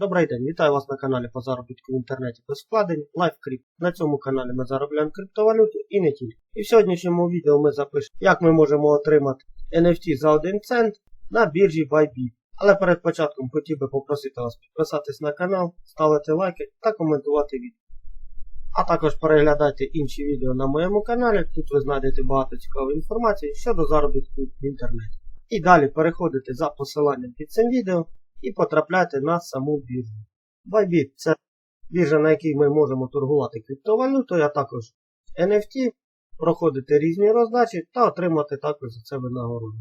Добрий день, вітаю вас на каналі по заробітку в інтернеті без вкладень LiveCrypt. На цьому каналі ми заробляємо криптовалюту і не тільки. І в сьогоднішньому відео ми запишемо, як ми можемо отримати NFT за 1 цент на біржі Bybit. Але перед початком хотів би попросити вас підписатись на канал, ставити лайки та коментувати відео. А також переглядайте інші відео на моєму каналі, тут ви знайдете багато цікавої інформації щодо заробітку в інтернеті. І далі переходите за посиланням під цим відео і потрапляйте на саму біржу. Bybit це біржа, на якій ми можемо торгувати криптовалютою, а також NFT, проходити різні роздачі та отримати також за це винагороду.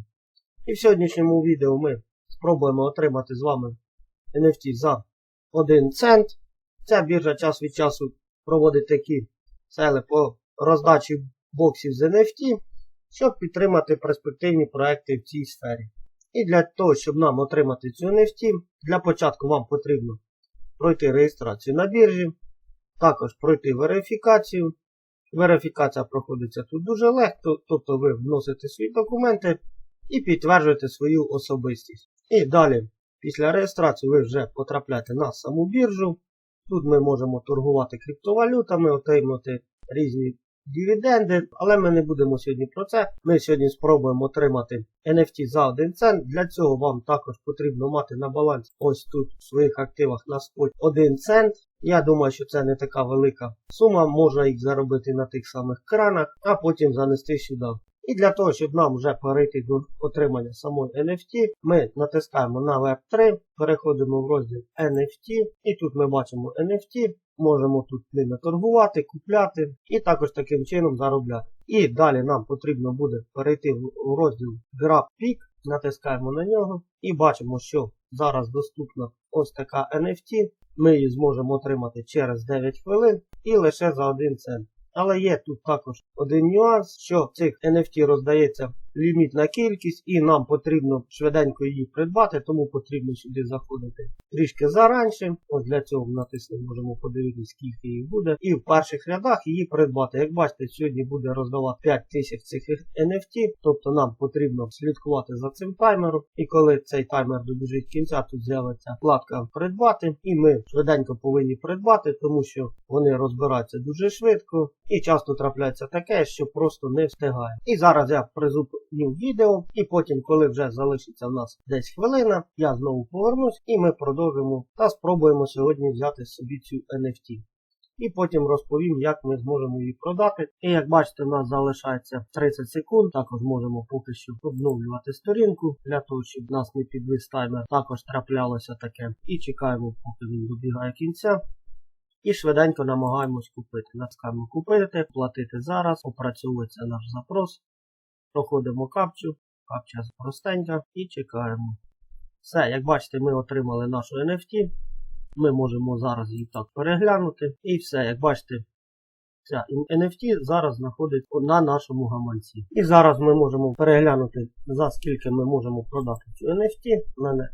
І в сьогоднішньому відео ми спробуємо отримати з вами NFT за 1 цент. Ця біржа час від часу проводить такі сели по роздачі боксів з NFT, щоб підтримати перспективні проекти в цій сфері. І для того, щоб нам отримати цю NFT, для початку вам потрібно пройти реєстрацію на біржі, також пройти верифікацію. Верифікація проходиться тут дуже легко, тобто ви вносите свої документи і підтверджуєте свою особистість. І далі, після реєстрації, ви вже потрапляєте на саму біржу. Тут ми можемо торгувати криптовалютами, отримати різні дивіденди, але ми не будемо сьогодні про це. Ми сьогодні спробуємо отримати NFT за 1 цент. Для цього вам також потрібно мати на балансі ось тут в своїх активах на спот 1 цент. Я думаю, що це не така велика сума, можна їх заробити на тих самих кранах, а потім занести сюди. І для того, щоб нам вже перейти до отримання самої NFT, ми натискаємо на Web3, переходимо в розділ NFT, і тут ми бачимо NFT, можемо тут ними торгувати, купляти і також таким чином заробляти. І далі нам потрібно буде перейти в розділ GrabPick, натискаємо на нього і бачимо, що зараз доступна ось така NFT. Ми її зможемо отримати через 9 хвилин і лише за 1 цент. Але є тут також один нюанс, що цих NFT роздається лімітна кількість, і нам потрібно швиденько її придбати, тому потрібно сюди заходити трішки заранше. От для цього натиснемо, можемо подивитися, скільки їх буде. І в перших рядах її придбати. Як бачите, сьогодні буде роздавати 5 тисяч цих NFT, тобто нам потрібно слідкувати за цим таймером. І коли цей таймер добіжить кінця, тут з'явиться вкладка придбати. І ми швиденько повинні придбати, тому що вони розбираються дуже швидко. І часто трапляється таке, що просто не встигає. І зараз я призупиню відео, і потім, коли вже залишиться в нас десь хвилина, я знову повернусь і ми продовжимо та спробуємо сьогодні взяти собі цю NFT. І потім розповім, як ми зможемо її продати. І як бачите, у нас залишається 30 секунд. Також можемо поки що обновлювати сторінку для того, щоб нас не підвис таймер. Також траплялося таке. І чекаємо, поки він добігає кінця. І швиденько намагаємось купити. Натискаємо купити, платити зараз, опрацьовується наш запрос. Проходимо капчу, капча простенька і чекаємо. Все, як бачите, ми отримали нашу NFT. Ми можемо зараз її так переглянути. І все, як бачите, ця NFT зараз знаходиться на нашому гаманці. І зараз ми можемо переглянути, за скільки ми можемо продати цю NFT.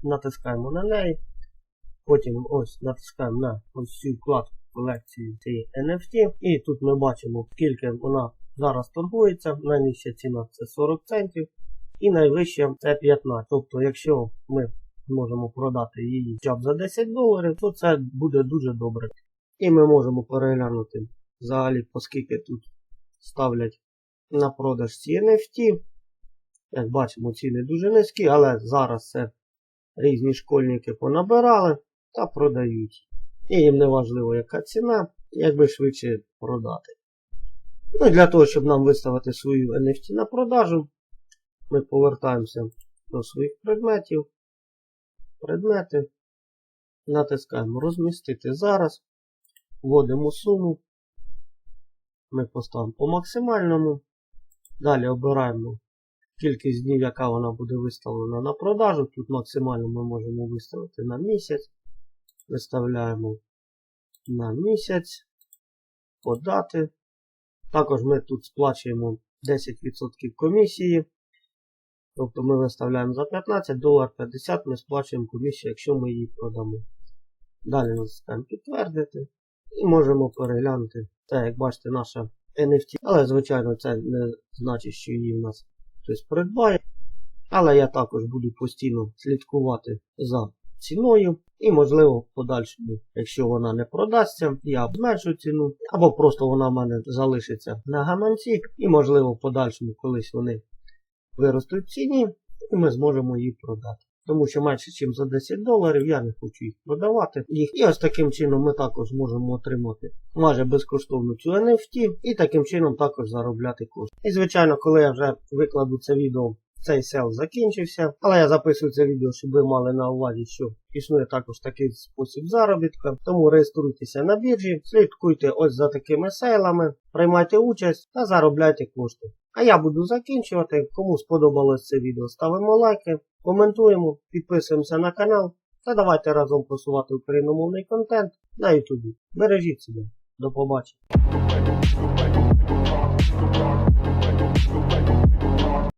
Натискаємо на неї. Потім ось натискаємо на ось цю вкладку колекції цієї NFT. І тут ми бачимо, скільки вона зараз торгується. Найнижча ціна це 40 центів. І найвища це 15. Тобто, якщо ми можемо продати її б за 10 доларів, то це буде дуже добре. І ми можемо переглянути взагалі, оскільки тут ставлять на продаж ці NFT. Як бачимо, ціни дуже низькі, але зараз це різні школьники понабирали та продають. І їм не важливо, яка ціна, якби швидше продати. Ну для того, щоб нам виставити свою NFT на продажу, ми повертаємося до своїх предметів. Предмети. Натискаємо розмістити зараз. Вводимо суму. Ми поставимо по максимальному. Далі обираємо кількість днів, яка вона буде виставлена на продажу. Тут максимально ми можемо виставити на місяць. Виставляємо на місяць. Подати. Також ми тут сплачуємо 10% комісії. Тобто ми виставляємо за 15 долар 50 ми сплачуємо комісію, якщо ми її продамо. Далі натискаємо підтвердити. І можемо переглянути. Це, як бачите, наша NFT. Але, звичайно, це не значить, що її в нас хтось придбає. Але я також буду постійно слідкувати за ціною. І, можливо, в подальшому, якщо вона не продасться, я зменшу ціну, або просто вона в мене залишиться на гаманці, і, можливо, в подальшому колись вони виростуть в ціні, і ми зможемо її продати. Тому що менше, ніж за 10 доларів я не хочу їх продавати. І ось таким чином ми також можемо отримати майже безкоштовну цю NFT і таким чином також заробляти кошти. І звичайно, коли я вже викладу це відео, цей сел закінчився. Але я записую це відео, щоб ви мали на увазі, що існує також такий спосіб заробітку. Тому реєструйтеся на біржі, слідкуйте ось за такими сейлами, приймайте участь та заробляйте кошти. А я буду закінчувати. Кому сподобалось це відео, ставимо лайки, коментуємо, підписуємося на канал та давайте разом просувати україномовний контент на ютубі. Бережіть себе. До побачення.